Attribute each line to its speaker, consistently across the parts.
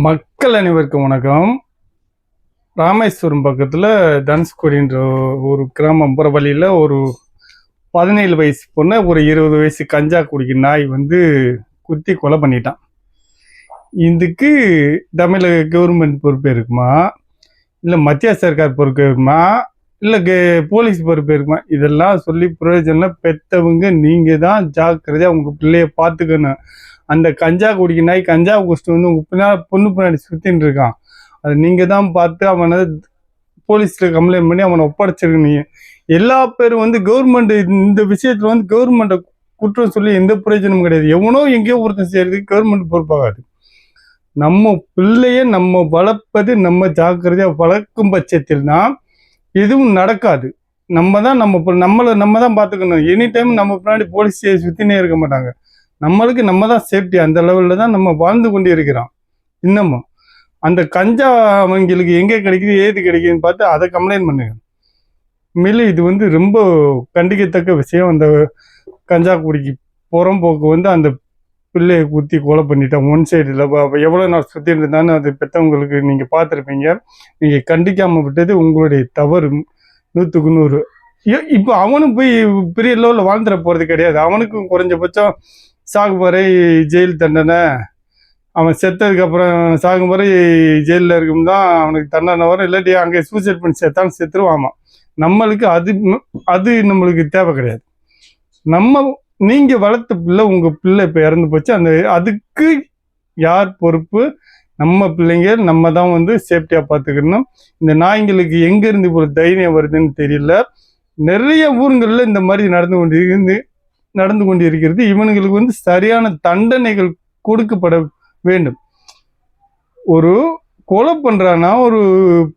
Speaker 1: மக்கள் அனைவருக்கும் வணக்கம். ராமேஸ்வரம் பக்கத்தில் தனுஷ்கோடின்ற ஒரு கிராமம் போகிற வழியில் ஒரு பதினேழு வயசு பொண்ணை ஒரு இருபது வயசு கஞ்சா குடிக்கிற நாய் வந்து குத்தி கொலை பண்ணிட்டான். இதுக்கு தமிழக கவர்மெண்ட் பொறுப்பு இருக்குமா? இல்லை மத்திய சர்க்கார் பொறுப்பு இருக்குமா? இல்லை கே- போலீஸ் பொறுப்பு இருக்குமா? இதெல்லாம் சொல்லி பிரயோஜனம் பெற்றவங்க நீங்கள் தான் ஜாக்கிரதையாக உங்கள் பிள்ளைய பார்த்துக்கணும். அந்த கஞ்சா குடிக்க நாய் கஞ்சா குடிச்சிட்டு வந்து உங்கள் பின்னாடி பொண்ணு பின்னாடி சுற்றின்னு இருக்கான். அது நீங்கள் தான் பார்த்து அவனை போலீஸில் கம்ப்ளைண்ட் பண்ணி அவனை ஒப்படைச்சிருக்கீங்க எல்லா பேரும் வந்து கவர்மெண்ட் இந்த விஷயத்தில் வந்து கவர்மெண்ட்டை குற்றம் சொல்லி எந்த பிரயோஜனமும் கிடையாது. எவனோ எங்கேயோ ஒருத்தன் செய்கிறதுக்கு கவர்மெண்ட் பொறுப்பாகாது. நம்ம பிள்ளைய நம்ம வளர்ப்பது நம்ம ஜாக்கிரதையாக வளர்க்கும் பட்சத்தில் தான் எதுவும் நடக்காது. நம்ம தான் நம்ம நம்மளை நம்ம தான் பார்த்துக்கணும். எனி டைம் நம்ம பின்னாடி போலீஸ் சுற்றினே இருக்க மாட்டாங்க. நம்மளுக்கு நம்ம தான் சேஃப்டி அந்த லெவலில் தான் நம்ம வாழ்ந்து கொண்டு இருக்கிறோம். இன்னமும். அந்த கஞ்சா அவங்களுக்கு எங்கே கிடைக்குது ஏது கிடைக்குதுன்னு பார்த்து அதை கம்ப்ளைண்ட் பண்ணுங்க. மேலே இது வந்து ரொம்ப கண்டிக்கத்தக்க விஷயம். அந்த கஞ்சா குடிக்கு புறம்போக்கு வந்து அந்த பிள்ளையை குத்தி கொலை பண்ணிட்டான் ஒன் சைடில் எவ்வளோ நாள் சுற்றி இருந்தாலும் அது பெற்றவங்களுக்கு நீங்கள் பார்த்துருப்பீங்க. நீங்கள் கண்டிக்காமல் விட்டது உங்களுடைய தவறு. நூற்றுக்கு நூறு. இப்போ அவனும் போய் பெரிய லெவலில் வாழ்ந்துட போகிறது கிடையாது. அவனுக்கும் குறைஞ்சபட்சம் சாகும் ஜெயில் தண்டனை. அவன் செத்ததுக்கு அப்புறம் சாகும் ஜெயிலில் இருக்கும் தான் அவனுக்கு தண்டனை வரும். இல்லாட்டி அங்கே சூசைட் பண்ணி செத்தாலும் செத்துருவான் நம்மளுக்கு அது அது நம்மளுக்கு தேவை கிடையாது. நம்ம நீங்கள் வளர்த்த பிள்ளை உங்கள் பிள்ளை இப்போ இறந்து போச்சு. அந்த அதுக்கு யார் பொறுப்பு? நம்ம பிள்ளைங்க நம்ம தான் வந்து சேஃப்டியாக பார்த்துக்கணும். இந்த நாய்ங்களுக்கு எங்கேருந்து இப்போ தைரியம் வருதுன்னு தெரியல. நிறைய ஊருங்களில் இந்த மாதிரி நடந்து கொண்டு இருந்து நடந்து கொண்டு இருக்கிறது இவனுங்களுக்கு வந்து சரியான தண்டனைகள் கொடுக்கப்பட வேண்டும். ஒரு கொலை பண்ணுறான்னா ஒரு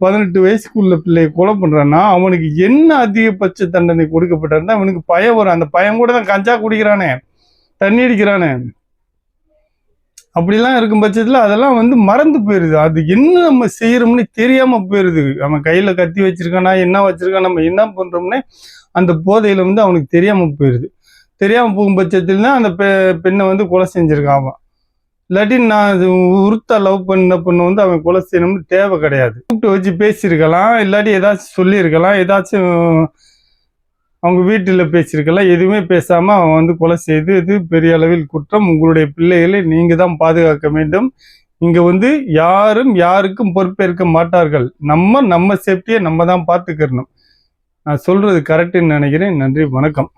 Speaker 1: பதினெட்டு வயசுக்குள்ள பிள்ளைய கொலை பண்ணுறான்னா அவனுக்கு என்ன அதிகபட்ச தண்டனை கொடுக்கப்பட்டாருன்னா அவனுக்கு பயம் வரும். அந்த பயம் கூட தான் கஞ்சா குடிக்கிறானே தண்ணி அடிக்கிறானே. அப்படிலாம் இருக்கும் பட்சத்தில் அதெல்லாம் வந்து மறந்து போயிடுது அது என்ன நம்ம செய்கிறோம்னு தெரியாம போயிடுது அவன் கையில் கத்தி வச்சிருக்கானா என்ன வச்சிருக்கான் நம்ம என்ன பண்றோம்னே அந்த போதையில வந்து அவனுக்கு தெரியாமல் போயிடுது தெரியாமல் போகும் பட்சத்தில் அந்த பெ பெண்ணை வந்து கொலை செஞ்சுருக்காம அவன். இல்லாட்டி நான் அது உருத்தா லவ் பண்ண பொண்ணு வந்து அவன் கொலை செய்யணும்னு தேவை கிடையாது. கூப்பிட்டு வச்சு பேசியிருக்கலாம் இல்லாட்டி ஏதாச்சும் சொல்லியிருக்கலாம் ஏதாச்சும் அவங்க வீட்டில் பேசியிருக்கலாம் எதுவுமே பேசாமல் அவன் வந்து கொலை செய்து இது பெரிய அளவில் குற்றம். உங்களுடைய பிள்ளைகளை நீங்கள் தான் பாதுகாக்க வேண்டும். இங்கே வந்து யாரும் யாருக்கும் பொறுப்பேற்க மாட்டார்கள். நம்ம நம்ம சேஃப்டியை நம்ம தான் பார்த்துக்கிறணும். நான் சொல்கிறது கரெக்டுன்னு நினைக்கிறேன். நன்றி வணக்கம்.